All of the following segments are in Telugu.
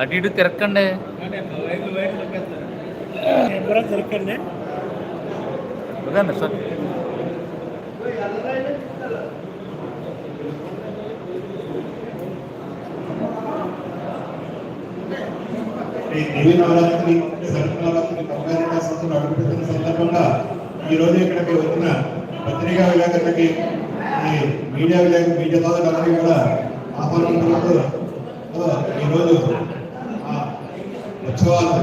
అటు ఇటు తిరక్కండి ఎవరో సార్. ఈ దేవి నవరాత్రి అడుగుపెట్టిన సందర్భంగా ఈ రోజు ఇక్కడికి వచ్చిన పత్రికా విలేకరులకి ఈ మీడియా విలేకరు మీడియా ద్వారా కూడా ఆహ్వానం ఈ రోజు ఉత్సవాలు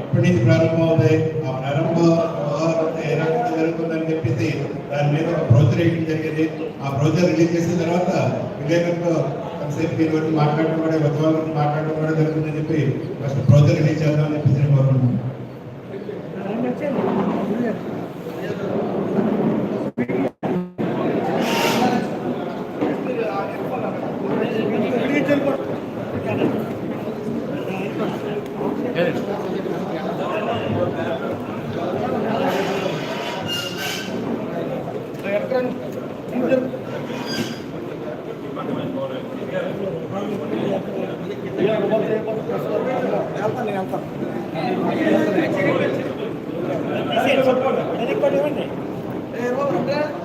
ఎప్పటి నుంచి ప్రారంభమవుతాయి ఆ ప్రారంభ వ్యవహారం ఏ రకంగా జరుగుతుందని చెప్పేసి దాని మీద ఒక బ్రౌచర్ వేయడం జరిగింది. ఆ బ్రౌచర్ రిలీజ్ చేసిన తర్వాత విలేకరులతో కాసేపు దీని గురించి మాట్లాడడం కూడా ఉద్యోగాల గురించి మాట్లాడడం కూడా జరుగుతుందని చెప్పి ఫస్ట్ బ్రౌచర్ రిలీజ్ చేద్దామని என்ன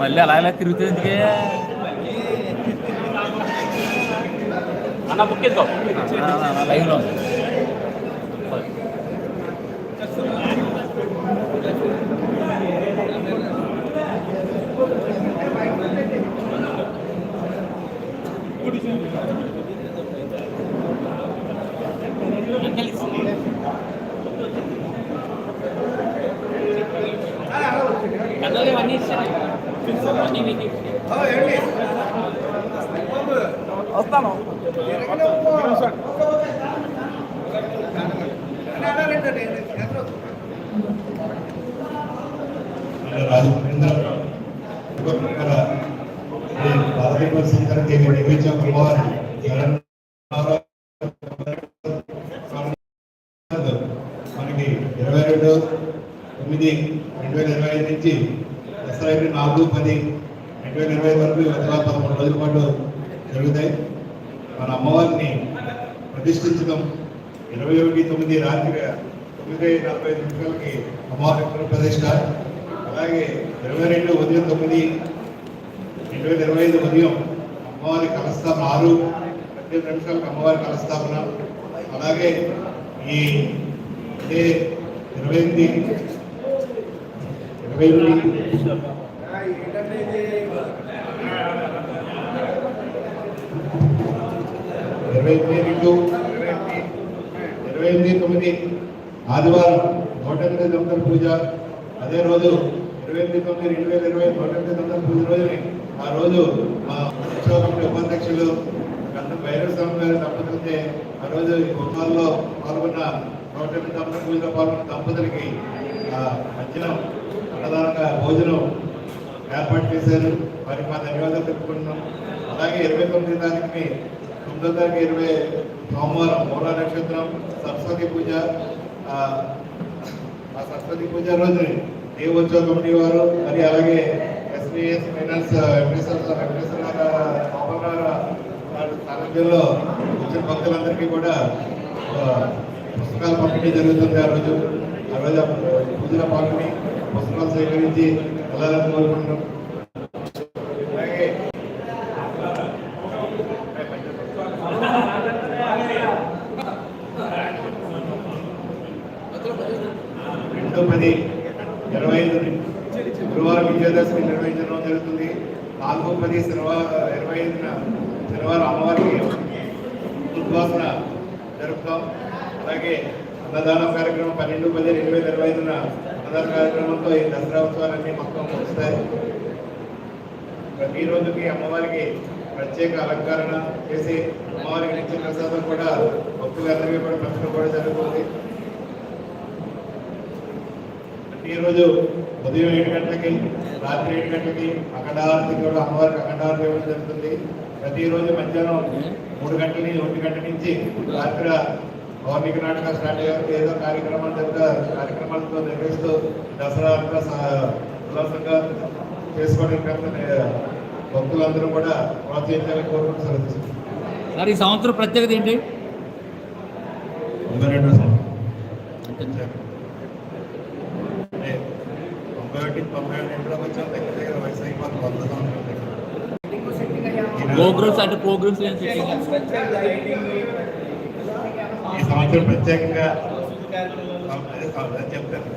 మళ్ళీ అలా ఇలా తిరుగుతుంది అన్న బుక్ చేసుకో. లైవ్లో కన్నలు అన్నీ ఇచ్చాను అన్నీ మీకు రాజమహేంద్ర మనకి ఇరవై రెండు తొమ్మిది రెండు వేల ఇరవై ఐదు నుంచి దసరా నాలుగు పది రెండు వేల ఇరవై ఐదు వరకు దసరా పదకొండు రోజుల పాటు జరుగుతాయి. మన అమ్మవారిని ప్రతిష్ఠించడం ఇరవై ఒకటి తొమ్మిది రాత్రి తొమ్మిది నలభై ఐదు నిమిషాలకి అమ్మవారి ప్రతిష్ట. అలాగే ఇరవై రెండు ఉదయం తొమ్మిది రెండు వేల ఇరవై ఐదు ఉదయం అమ్మవారి కలస్థాపన ఆరు పద్దెనిమిది నిమిషాలకు అమ్మవారి కలస్థాపన. అలాగే ఈ ఇదే ఇరవై ఎనిమిది ఇరవై ఎనిమిది. ఇరవై ఎనిమిది రెండు. ఇరవై ఎనిమిది తొమ్మిది. ఆదివారం నూట ఎనిమిది తొమ్మిది పూజ. అదే రోజు ఇరవై ఎనిమిది తొమ్మిది రెండు వేల ఇరవై నూట ఎనిమిది తొమ్మిది పూజ రోజుని. ఆ రోజు మా ఉత్సవ కమిటీ ఉపాధ్యక్షులు భైరవ స్వామి గారి దంపతులతో ఆ రోజు ఈ పాల్గొన్న నూట ఎనిమిది తొమ్మిది పూజలో పాల్గొన్న దంపతులకి ఆ మధ్యాహ్నం అన్నదానంగా భోజనం ఏర్పాటు చేశారు. మరి మా ధన్యవాదాలు తెలుపుకుంటున్నాం. అలాగే ఇరవై తొమ్మిది తారీఖుని తొమ్మిదో తారీఖు ఇరవై సోమవారం మూల నక్షత్రం సరస్వతి పూజ ఆ సరస్వతి పూజ రోజుని దేవోత్సవ కమిటీ వారు మరి అలాగే ఎస్బీఎస్ ఫైనాన్స్ వెంకటేశ్వర వెంకటేశ్వర గారు సారథ్యంలో వచ్చిన భక్తులందరికీ కూడా పుస్తకాలు పంపిణీ జరుగుతుంది ఆ రోజు. ఆ రోజు పూజలో పాల్గొని పుస్తకాలు సేకరించి వెళ్ళాలని కోరుకుంటున్నాం అలాగే రెండు పది ఇరవై ఐదు గురువారం విజయదశమి నిర్వహించడం జరుగుతుంది. నాలుగో పది శనివారం ఇరవై ఐదున శనివారం అమ్మవారికి ఉద్వాసన జరుపుతాం. అలాగే అన్నదాన కార్యక్రమం పన్నెండు పది రెండు వేల ఇరవై ఐదున అన్నదాన కార్యక్రమంతో ఈ దసరా ఉత్సవాలన్నీ మొత్తం వస్తాయి ప్రతి రోజుకి అమ్మవారికి ప్రత్యేక అలంకరణ చేసి అమ్మవారికి నిత్య ప్రసాదం కూడా భక్తులందరికీ కూడా పంచడం కూడా జరుగుతుంది. ప్రతిరోజు ఉదయం ఏడు గంటలకి రాత్రి ఏడు గంటలకి అఖండారతి కూడా అమ్మవారికి అఖండారతి ఇవ్వడం జరుగుతుంది. ప్రతిరోజు మధ్యాహ్నం మూడు గంటల నుంచి ఒంటి గంట నుంచి రాత్రి పౌర్ణిక నాటకాలు స్టార్ట్ అయ్యారు ఏదో కార్యక్రమాలు జరుగుతా కార్యక్రమాలతో నిర్వహిస్తూ దసరా ఉల్లాసంగా చేసుకోవడానికి భక్తులందరూ కూడా ప్రోత్సహించాలని కోరుకుంటూ. సార్ ఈ సంవత్సరం ప్రత్యేకత ఏంటి? ప్రోగ్రామ్స్ అంటే ప్రోగ్రామ్స్ ఈ సంవత్సరం ప్రత్యేకంగా చెప్తాను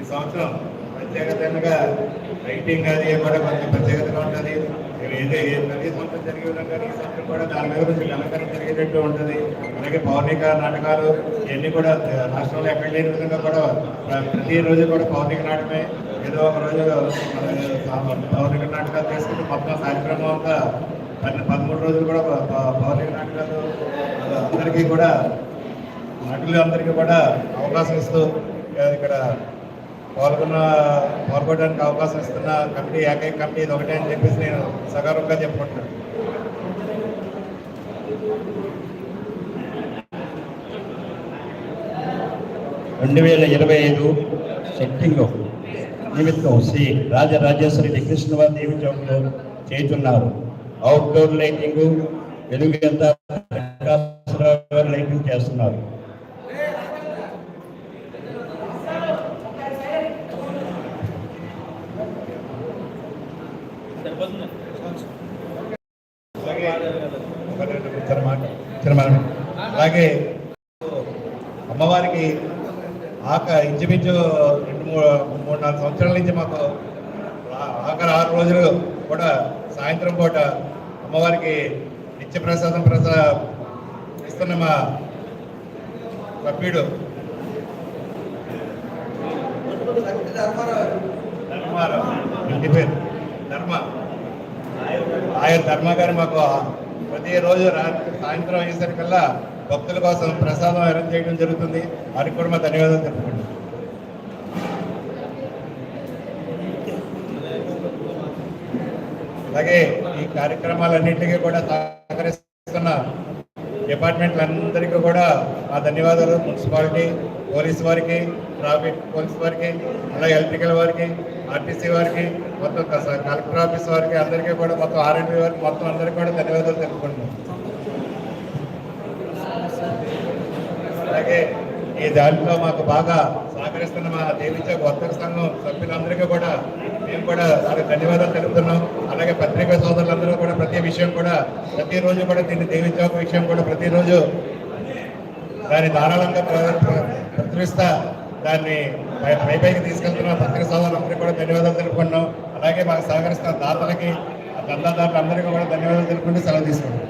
ఈ సంవత్సరం ప్రత్యేకతగా రైటింగ్ అది కూడా కొంచెం ప్రత్యేకతగా ఉంటుంది. ఏదైతే ప్రతి సంవత్సరం జరిగే విధంగా ఈ సంవత్సరం కూడా దాని మీద కొంచెం అలంకరణ జరిగేటట్టు ఉంటుంది. అలాగే పౌర్ణిక నాటకాలు ఇవన్నీ కూడా రాష్ట్రంలో ఎక్కడ లేని విధంగా కూడా ప్రతి ప్రతిరోజు కూడా పౌర్ణిక నాటకమే. ఏదో ఒక రోజు పౌర్ణిక నాటకాలు చేసుకుంటే మొత్తం కార్యక్రమం అంతా పన్నె పదమూడు రోజులు కూడా పవన్ నాటకాలు అందరికీ కూడా నటులు అందరికీ కూడా అవకాశం ఇస్తూ ఇక్కడ పాల్గొన్న పాల్గొనడానికి అవకాశం ఇస్తున్న కమిటీ ఏకైక కమిటీ ఇది ఒకటే అని చెప్పేసి నేను సగర్వంగా చెప్పుకుంటున్నాను. రెండు వేల ఇరవై ఐదు సెట్టింగ్ నిమిత్తం శ్రీ రాజరాజేశ్వరి కృష్ణవారి దేవి చౌక్లో చేస్తున్నారు అవుట్డోర్ లైటింగ్ వెలుగు ఎంత లైటింగ్ చేస్తున్నారు. అలాగే అమ్మవారికి ఆక ఇంచుమించు రెండు మూడు మూడు నాలుగు సంవత్సరాల నుంచి మాకు ఆఖరి ఆరు రోజులు కూడా సాయంత్రం పూట అమ్మవారికి నిత్య ప్రసాదం ప్రసా ఇస్తున్న మా సభ్యుడు ధర్మారావు ఇంటి పేరు ధర్మ. ఆయన ధర్మ గారు మాకు ప్రతిరోజు రాత్రి సాయంత్రం అయ్యేసరికల్లా భక్తుల కోసం ప్రసాదం అరేంజ్ చేయడం జరుగుతుంది. వారికి కూడా మా ధన్యవాదాలు తెలుపుకుంటున్నాం. అలాగే ఈ కార్యక్రమాలన్నింటికీ కూడా సహకరిస్తున్న డిపార్ట్మెంట్లందరికీ కూడా ఆ ధన్యవాదాలు. మున్సిపాలిటీ పోలీస్ వారికి ట్రాఫిక్ పోలీస్ వారికి అలాగే ఎలక్ట్రికల్ వారికి ఆర్టీసీ వారికి మొత్తం కలెక్టర్ ఆఫీస్ వారికి అందరికీ కూడా మొత్తం ఆర్ఎండ్బి వారికి మొత్తం అందరికీ కూడా ధన్యవాదాలు తెలుపుకుంటున్నాం. అలాగే ఈ దాంట్లో మాకు బాగా సహకరిస్తున్న మా దేవిచౌక్ వర్తక సంఘం సభ్యులందరికీ కూడా మేము కూడా వాళ్ళకి ధన్యవాదాలు తెలుపుతున్నాం. అలాగే పత్రికా సోదరులందరూ కూడా ప్రతి విషయం కూడా ప్రతిరోజు కూడా దీన్ని దేవిచౌక్ విషయం కూడా ప్రతిరోజు దాన్ని ధారాళంగా ప్రచురిస్తా దాన్ని పై- పైకి తీసుకెళ్తున్న పత్రిక సోదరులందరికీ కూడా ధన్యవాదాలు తెలుపుకున్నాం అలాగే మాకు సహకరిస్తున్న దాతలకి దందాదారులందరికీ కూడా ధన్యవాదాలు తెలుపుకుంటూ సెలవు తీసుకుంటాం